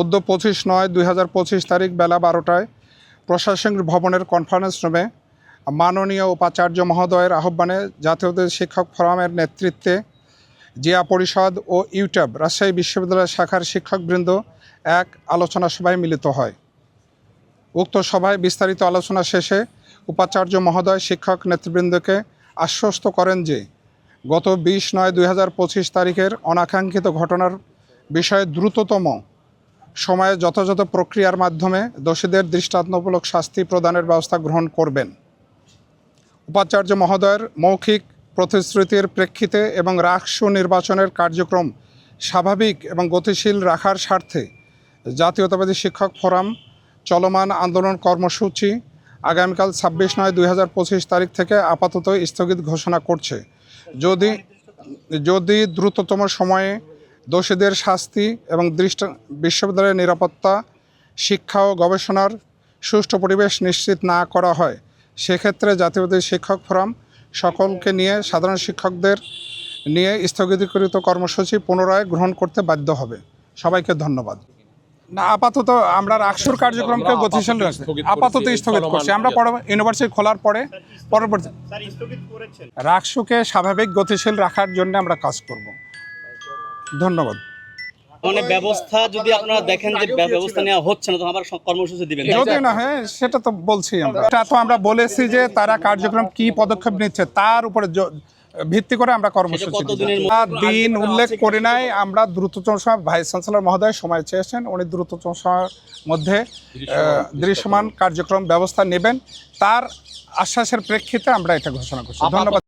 অদ্য পঁচিশ নয়, দুই তারিখ বেলা বারোটায় প্রশাসনিক ভবনের কনফারেন্স রুমে মাননীয় উপাচার্য মহোদয়ের আহ্বানে জাতীয় শিক্ষক ফোরামের নেতৃত্বে জিয়া পরিষদ ও ইউটিউব রাজশাহী বিশ্ববিদ্যালয় শাখার শিক্ষকবৃন্দ এক আলোচনা সভায় মিলিত হয়। উক্ত সভায় বিস্তারিত আলোচনা শেষে উপাচার্য মহোদয় শিক্ষক নেতৃবৃন্দকে আশ্বস্ত করেন যে গত বিশ নয়, দুই তারিখের অনাকাঙ্ক্ষিত ঘটনার বিষয়ে দ্রুততম সময়ে যথাযথ প্রক্রিয়ার মাধ্যমে দোষীদের দৃষ্টান্তমূলক শাস্তি প্রদানের ব্যবস্থা গ্রহণ করবেন। উপাচার্য মহোদয়ের মৌখিক প্রতিশ্রুতির প্রেক্ষিতে এবং রাষ্ট্র নির্বাচনের কার্যক্রম স্বাভাবিক এবং গতিশীল রাখার স্বার্থে জাতীয়তাবাদী শিক্ষক ফোরাম চলমান আন্দোলন কর্মসূচি আগামীকাল ছাব্বিশ নয় দুই তারিখ থেকে আপাতত স্থগিত ঘোষণা করছে। যদি যদি দ্রুততম সময়ে দোষীদের শাস্তি এবং দৃষ্ট বিশ্ববিদ্যালয়ের নিরাপত্তা শিক্ষা ও গবেষণার সুষ্ঠু পরিবেশ নিশ্চিত না করা হয়। সেক্ষেত্রে জাতীয়বাদী শিক্ষক ফোরাম সকলকে নিয়ে সাধারণ শিক্ষকদের নিয়ে স্থগিতকৃত কর্মসূচি পুনরায় গ্রহণ করতে বাধ্য হবে। সবাইকে ধন্যবাদ। না আপাতত আমরা রাকসুর কার্যক্রমকে গতিশীল আপাতত স্থগিত করছি আমরা ইউনিভার্সিটি খোলার পরে পরবর্তী রাকসুকে স্বাভাবিক গতিশীল রাখার জন্য আমরা কাজ করব। ধন্যবাদ। মানে ব্যবস্থা যদি আপনারা দেখেন যে ব্যবস্থা নেওয়া হচ্ছে না তখন আবার কর্মসূচি দিবেন। যদি না হয় সেটা তো বলছি আমরা। এটা তো আমরা বলেছি যে তারা কার্যক্রম কি পদক্ষেপ নিচ্ছে তার উপরে ভিত্তি করে আমরা কর্মসূচি দিন উল্লেখ করি নাই আমরা দ্রুততম সময় ভাইস চ্যান্সেলর মহোদয় সময় চেয়েছেন উনি দ্রুততম সময়ের মধ্যে আহ, দৃশ্যমান কার্যক্রম ব্যবস্থা নেবেন তার আশ্বাসের প্রেক্ষিতে আমরা এটা ঘোষণা করছি। ধন্যবাদ।